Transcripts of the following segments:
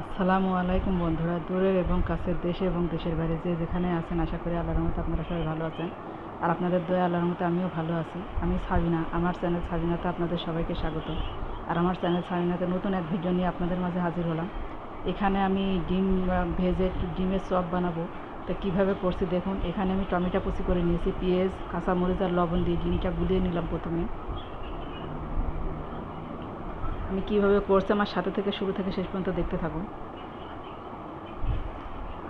আসসালামু আলাইকুম বন্ধুরা দূরের এবং কাছের দেশে এবং দেশের বাইরে যে যেখানে আছেন, আশা করি আল্লাহর মতো আপনারা সবাই ভালো আছেন। আর আপনাদের দয়া, আল্লাহর মতো আমিও ভালো আছি। আমি সাবিনা, আমার চ্যানেল সাবিনাতে আপনাদের সবাইকে স্বাগত। আর আমার চ্যানেল সাবিনাতে নতুন এক ভিডিও নিয়ে আপনাদের মাঝে হাজির হলাম। এখানে আমি ডিম ভেজে একটু ডিমের চপ বানাবো। তা কীভাবে করছি দেখুন, এখানে আমি টমেটো কুচি করে নিয়েছি, পেঁয়াজ, কাঁচামরিচ আর লবণ দিয়ে ডিমটা গুলিয়ে নিলাম প্রথমে। আমি কীভাবে করছি আমার সাথে থেকে শুরু থেকে শেষ পর্যন্ত দেখতে থাকুন।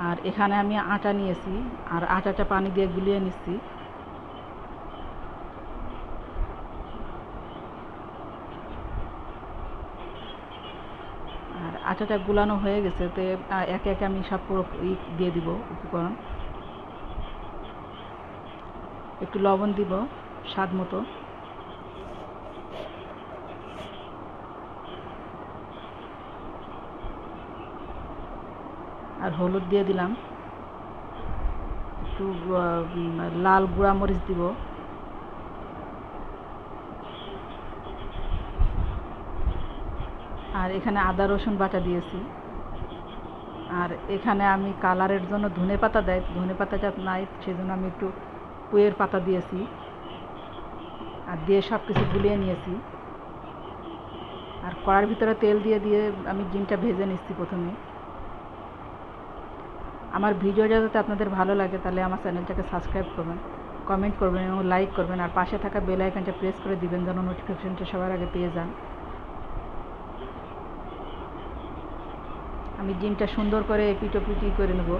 আর এখানে আমি আটা নিয়েছি, আর আটাটা পানি দিয়ে গুলিয়ে নিচ্ছি। আর আটাটা গুলানো হয়ে গেছে, তো একে একে আমি সব পুরো দিয়ে দিব উপকরণ। একটু লবণ দিব, স্বাদ মতো। আর হলুদ দিয়ে দিলাম। একটু লাল গুঁড়া মরিচ দিব। আর এখানে আদা, রসুন বাটা দিয়েছি। আর এখানে আমি কালারের জন্য ধনে পাতা দেয়, ধনে পাতাটা নাই, সেজন্য আমি একটু পুয়ের পাতা দিয়েছি। আর দিয়ে সব কিছু গুলিয়ে নিয়েছি। আর কড়ার ভিতরে তেল দিয়ে দিয়ে আমি ডিমটা ভেজে নিচ্ছি প্রথমে। আমার ভিডিও যাতে আপনাদের ভালো লাগে, তাহলে আমার চ্যানেলটাকে সাবস্ক্রাইব করবেন কমেন্ট করবেন এবং লাইক করবেন, আর পাশে থাকা বেল আইকনটা প্রেস করে দিবেন যেন নোটিফিকেশনটা সবার আগে পেয়ে যান। আমি ডিমটা সুন্দর করে পিটোপিটি করে নেব।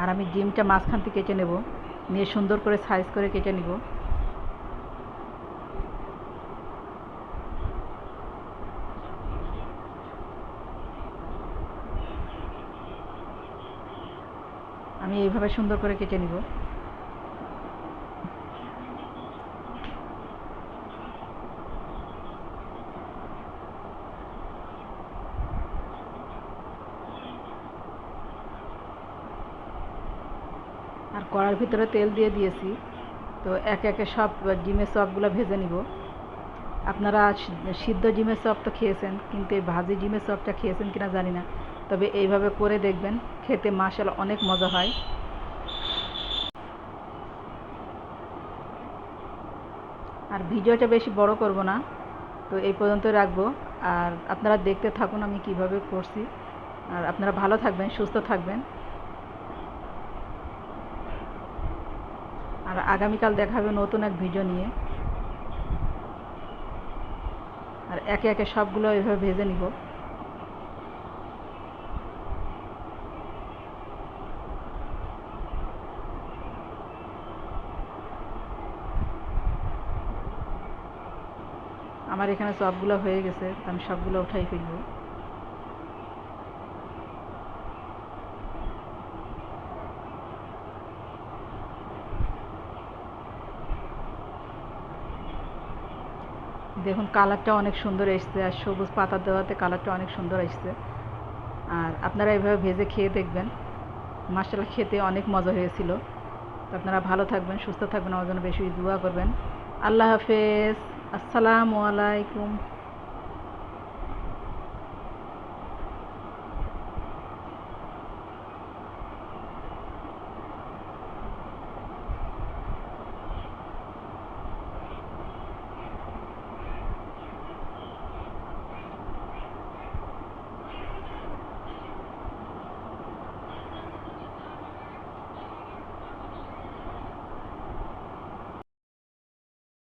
আর আমি ডিমটা মাঝখান থেকে কেটে নেব। নিয়ে সুন্দর করে সাইজ করে কেটে নিব। আমি এইভাবে সুন্দর করে কেটে নিব। আর কড়ার ভিতরে তেল দিয়ে দিয়েছি। তো একে একে সব ডিমের চপগুলো ভেজে নিব। আপনারা সিদ্ধ ডিমের চপ তো খেয়েছেন, কিন্তু এই ভাজি ডিমের চপটা খেয়েছেন কিনা জানি না। তবে এইভাবে করে দেখবেন, খেতে মাসাল অনেক মজা হয়। আর ভিডিওটা বেশি বড় করব না, তো এই পর্যন্ত রাখব। আর আপনারা দেখতে থাকুন আমি কীভাবে করছি। আর আপনারা ভালো থাকবেন, সুস্থ থাকবেন। আর আগামীকাল দেখা হবে নতুন এক ভিডিও নিয়ে। আর একে একে সবগুলো এভাবে ভেজে নিব। আমার এখানে সবগুলো হয়ে গেছে, আমি সবগুলো উঠাই ফেলব। দেখুন কালারটা অনেক সুন্দর এসছে আর সবুজ পাতা দেওয়াতে কালারটা অনেক সুন্দর এসছে। আর আপনারা এভাবে ভেজে খেয়ে দেখবেন। মাসালা খেতে অনেক মজা হয়েছিল। তো আপনারা ভালো থাকবেন, সুস্থ থাকবেন, আমার জন্য বেশি দোয়া করবেন। আল্লাহ হাফেজ। আসসালামু আলাইকুম।